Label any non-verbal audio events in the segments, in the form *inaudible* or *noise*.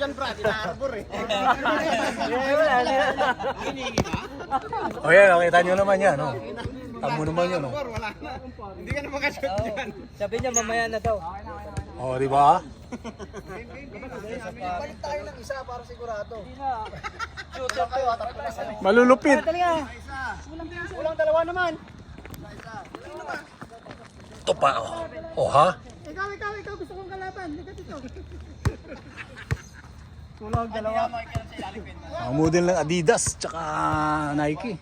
dyan, Brad. Ina-arbor eh. *laughs* Wala na. Hiningi ba? O yan, nakita nyo naman yan. Oh. Tamo naman yun. Oh. Arbor, wala na. Hindi ka na makashoot Oo. dyan. Sabi niya mamaya na daw. Oh, di ba? Balik tayo ng isa para sigurado. Hindi na. Shooter to. Malulupit. Dali nga. Walang dalawa naman. Ito pa. Oh, oh ha? Ikaw, ikaw, ikaw. Gusto kong kalaban. Likat ito. Tulog dalawa. Ang model ng Adidas tsaka Nike.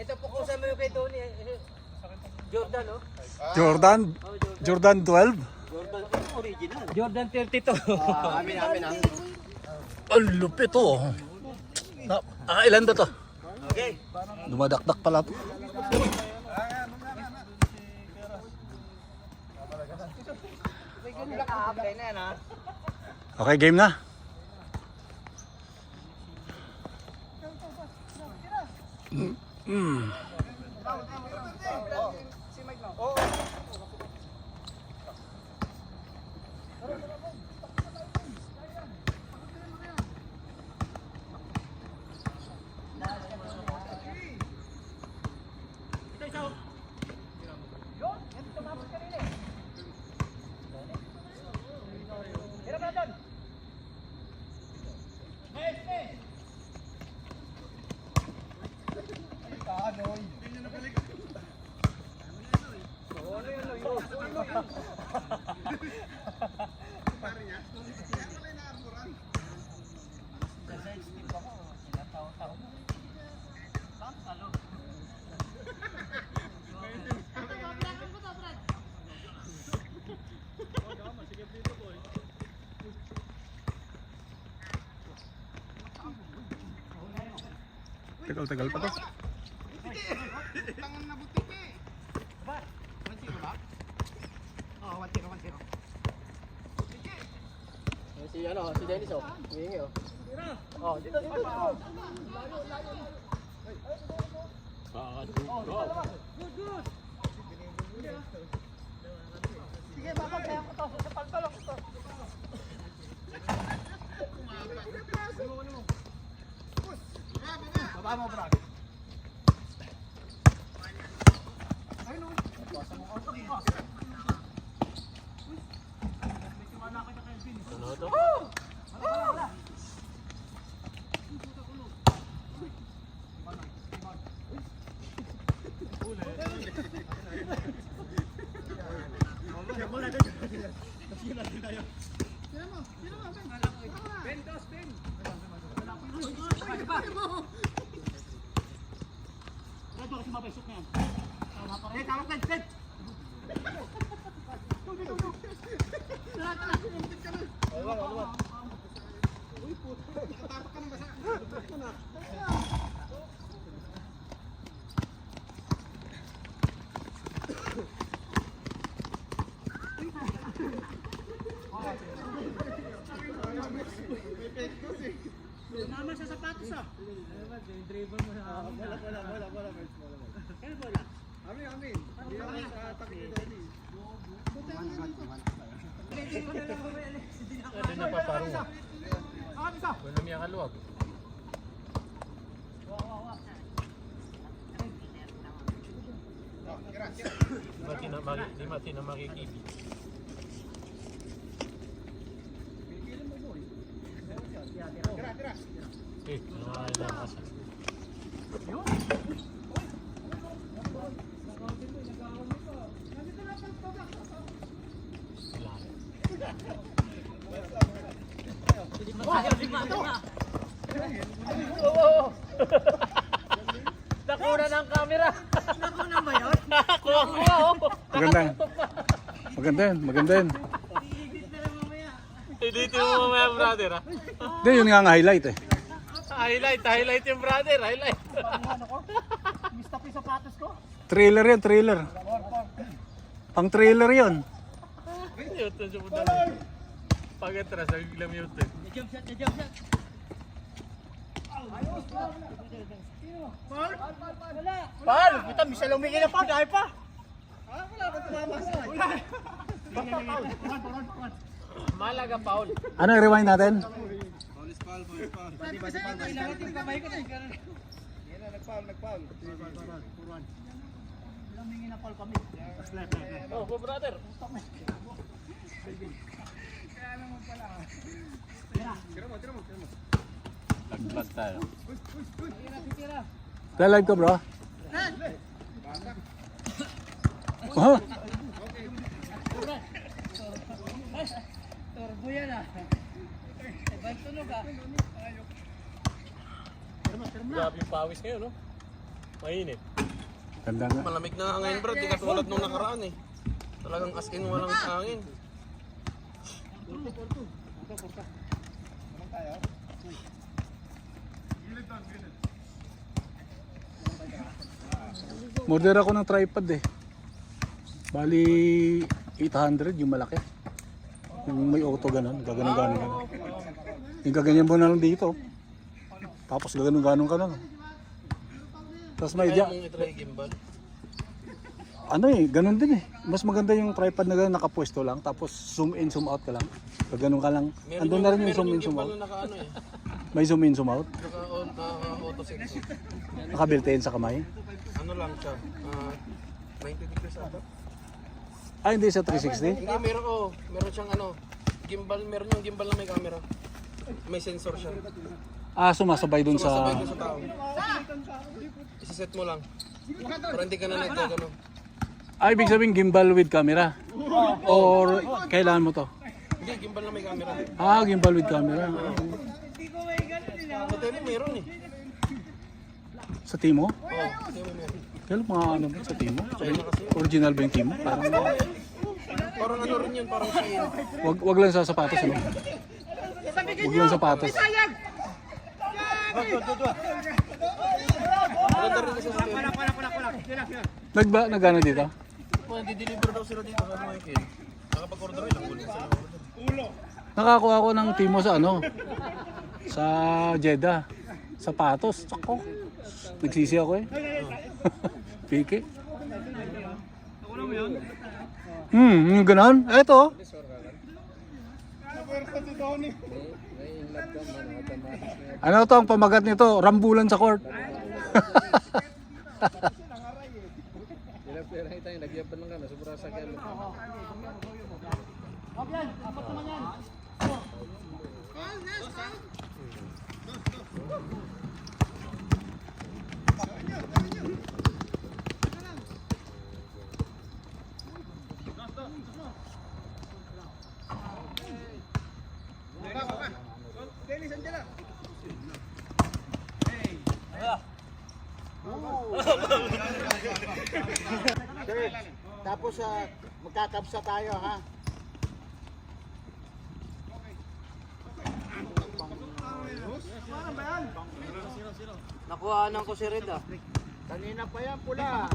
Ito po kung mo yung kay Tony. eh, Jordan, oh. Jordan. Jordan 12. Jordan 32. Amin, amin, amin. Ang lupit oh. Ah, ilan ba to? Okay. Dumadakdak pala to. Nakaka-apply na yan, ha? Okay, game na. Tagal-tagal pa to. Tangan na butik eh. Ba? 1-0 ba? Oo, 1-0, 1-0. Si ano, si Dennis, oh. Humingi, oh. Oh, dito, dito, dito. Sige, babagsayan ko to. Sa pagbalok ko. Baba mo, Brad. Eh, tawag ka, Ted. Mama sa sapatos ah. Wala, wala, wala, wala. Kaya bola. Amin, amin. Hindi ako sa takip ni Tony. Nakuna ng camera. Nakuna ba yun? Kuha-kuha, oh. Maganda. Maganda yun, maganda yun. Iigit na lang mamaya. Edit mo mamaya, brother, ha? Hindi, yun nga ang highlight eh. Highlight, highlight yung brother, highlight. Mista ko yung sapatos ko. Trailer yan, trailer. Pang trailer yun. Yun, ito siya dala. Pag atras, nagiglam yun. Na-jump shot, na-jump shot. Paul, kita bisa lumingin na pa, dahil pa. Malaga, Paul. Ano rewind natin? Oh, go brother. Laglag tayo. Live ka bro? Oh, Turbo yan ah. Grabe yung pawis ngayon, no? Mainit. ganda nga. Malamig na ngayon bro, di katulad nung nakaraan eh. Talagang as in walang hangin. Order ako ng tripod eh. Bali 800 yung malaki. Yung may auto ganun, gaganon ganon ka. Yung gaganyan mo na lang dito. Tapos gaganon ganon ka na. Tapos may Kaya ja- mong itry gimbal. ano eh, ganun din eh. Mas maganda yung tripod na ganun, nakapwesto lang. Tapos zoom in, zoom out ka lang. Gaganon ka lang. Andun na rin yung zoom in, zoom out. na naka ano eh. May zoom in, zoom out. Naka on, uh, auto sensor. Nakabuilt-in sa kamay. Ano lang siya, ah 90 degrees ata. Ah, hindi sa 360? Hindi, meron oh, meron siyang ano, gimbal, meron yung gimbal na may camera. May sensor siya. Ah, sumasabay dun Sumasabay sa... ko sa tao. Isiset mo lang. Para hindi ka na nagkagano. Ah, ibig sabihin gimbal with camera? Or kailangan mo to? Hindi, gimbal na may camera. Ah, gimbal with camera. Sa tele meron eh. Sa Timo? Oo, sa tele meron. Kailan mga ano ba sa Timo? Original ba yung Timo? Parang Parang ano rin yun, parang chain. wag, wag lang sa sapatos, ano? Wag lang sapatos. Nagba, nagano dito? Kung di-deliver daw sila dito sa Michael. Nakapag-order rin, sila. Nakakuha ako ng Timo sa ano? Sa Jeddah. Sapatos. Tsako. Nagsisi ako eh. *laughs* Piki. Hmm, yung ganon. Eto. Ano to ang pamagat nito? Rambulan sa court. *laughs* Tapos uh, magkakapsa tayo ha. Nakuhaan ko si Red ah. Kanina pa yan pula.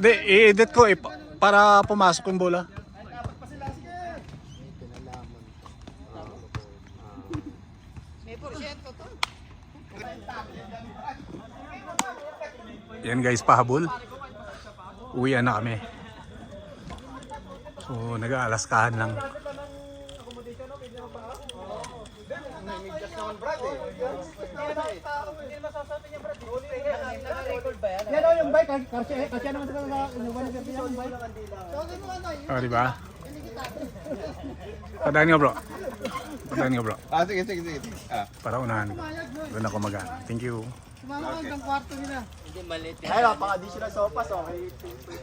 Hindi, i-edit ko eh, pa- para pumasok yung bola. Yan guys, pahabol. Uwian na kami. So, nag-aalaskahan lang. Yan o yung bike, kasi, kasi naman sa yung bike. Oh, di ba? Padaan nga bro. Padaan nga bro. Ah, sige, sige, sige. Ah. Para unahan ko. Doon ako mag Thank you. Sumama ka hanggang kwarto nila. Hindi malit yan. Ay, di sila sopas okay.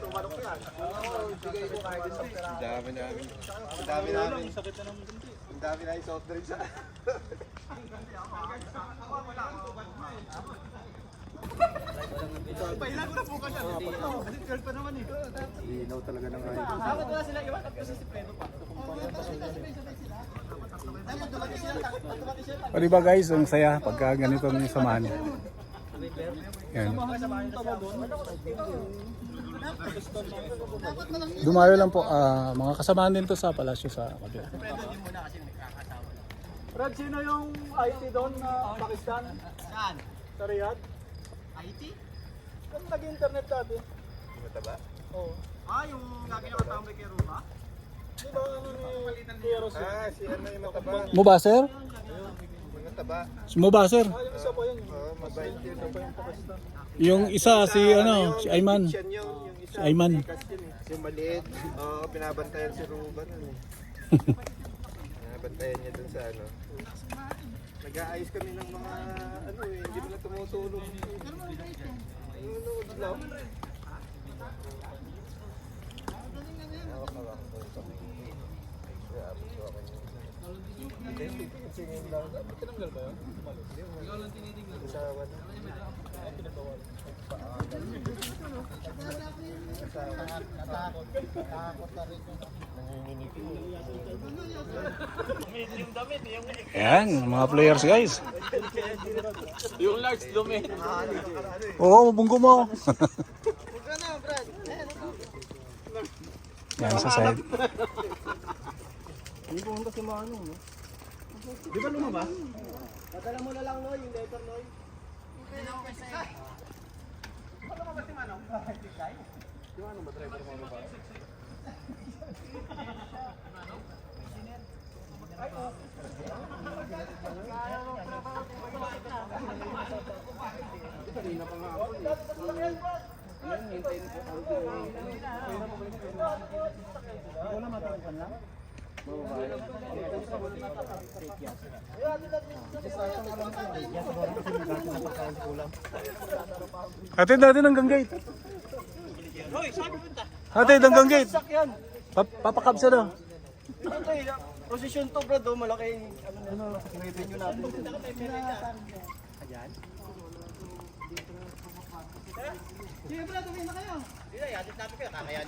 Tumanok na. Ang dami namin. Ang dami namin. Ang dami namin soft drinks. Linaw talaga ng ayun. O di ba guys, ang saya pagka ganito ng samahan. Yan. Dumayo lang po, ah, mga kasamahan din to sa palasyo sa kabila. Brad, sino yung IT doon na Pakistan? Saan? Sa Riyadh? IT? Kung nag-internet dati. Oo. Ah, yung lagi nakatambay kay Roma? Di ba ano ni Kuya Ros? Ah, si ano yung mataba. Mubaser? Mataba. Si Mubaser. Ah, yung isa pa yun. Oo, mabait yun. Yung isa si ano, si Ayman. Yun, yung. Si Ayman. Yung maliit. Oo, binabantayan si Ruben. *laughs* Binabantayan niya dun sa ano. Nag-aayos kami ng mga ano eh, hindi mo na tumutulong. Nanonood lang. Hawak-hawak ko ito. Kaya abot ko ako Hindi, singin lang. Tinanggal ba yun? Ikaw lang tinitingnan. Sa wala. Ayan, mga players guys. Yung large dumi. Oo, bunggo mo. *laughs* Yan sa side. Hindi pumunta si Mano. No? Di ba lumabas? Padala mo na lang, Noy, yung letter, Noy. Wala matangkan lang. Hatid natin hanggang gate. Hatid hanggang gate. Pap papakabsa eh, posisyon to, Brad, oh, malaki. Ano, ano, revenue natin. Sige, Brad, uwi na kayo. Hindi na, yatit natin kayo. Kakayan.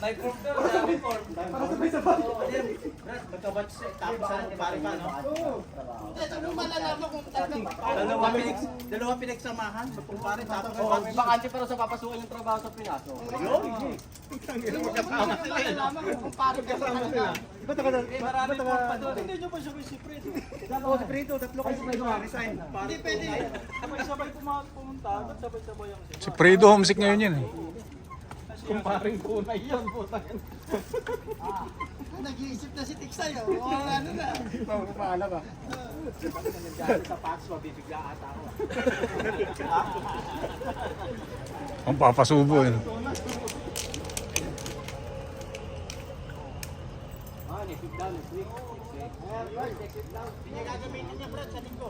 May form ka, may form. Brad, magkabatch. Tapos sa pare pa, no? Dalawa pinig, dalawa pinagsamahan. Magkumpare, tapos Oh, may bakante pero sa papasukan yung trabaho sa Pinaso. Ba't ka doon? Eh, marami pa doon. Hindi nyo pa siya may secret. Oo, si Prito, tatlo kayo sa resign. Hindi pwede. Sabay-sabay pumunta, ba't sabay-sabay ang Si Fredo homesick ngayon yan eh. Kumparing tunay yan, putang Nag-iisip na si Tiksay, oh. Wala na na. Paala ba? Sa Pax, mabibigla ata ako. Ang papasubo eh. Ah, next week down, next week. Niya gagamitin niya, Brad, sa linggo.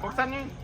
Buksan niyo.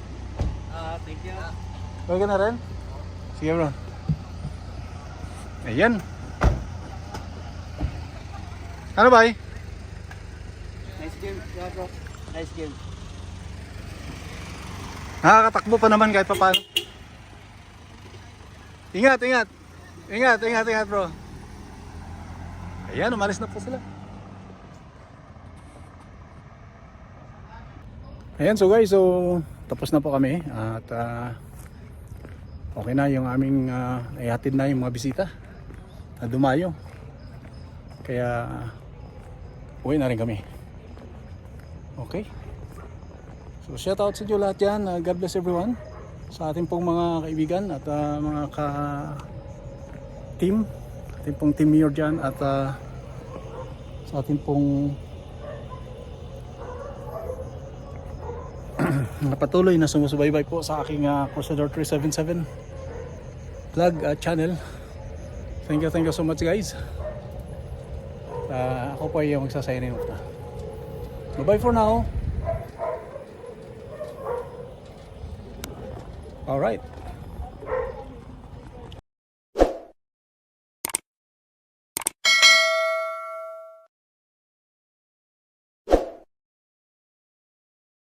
Thank you. Okay ka na rin? Sige bro. Ayan. Ano ba eh? Nice game, yeah, bro. Nice game. Nakakatakbo pa naman kahit papaano. Ingat, ingat. Ingat, ingat, ingat bro. Ayan, umalis na po sila. Ayan, so guys, so tapos na po kami at ah, okay na yung aming uh, ihatid na yung mga bisita na dumayo. Kaya uwi na rin kami. Okay? So shout out sa inyo lahat yan. Uh, God bless everyone. Sa ating pong mga kaibigan at uh, mga ka team. Ating pong team mayor dyan at uh, sa ating pong *clears throat* mga patuloy na sumusubaybay po sa aking uh, Crusader 377 vlog uh, channel. Thank you, thank you so much guys. Uh, ako po ay magsasign off na. Bye-bye for now. Alright.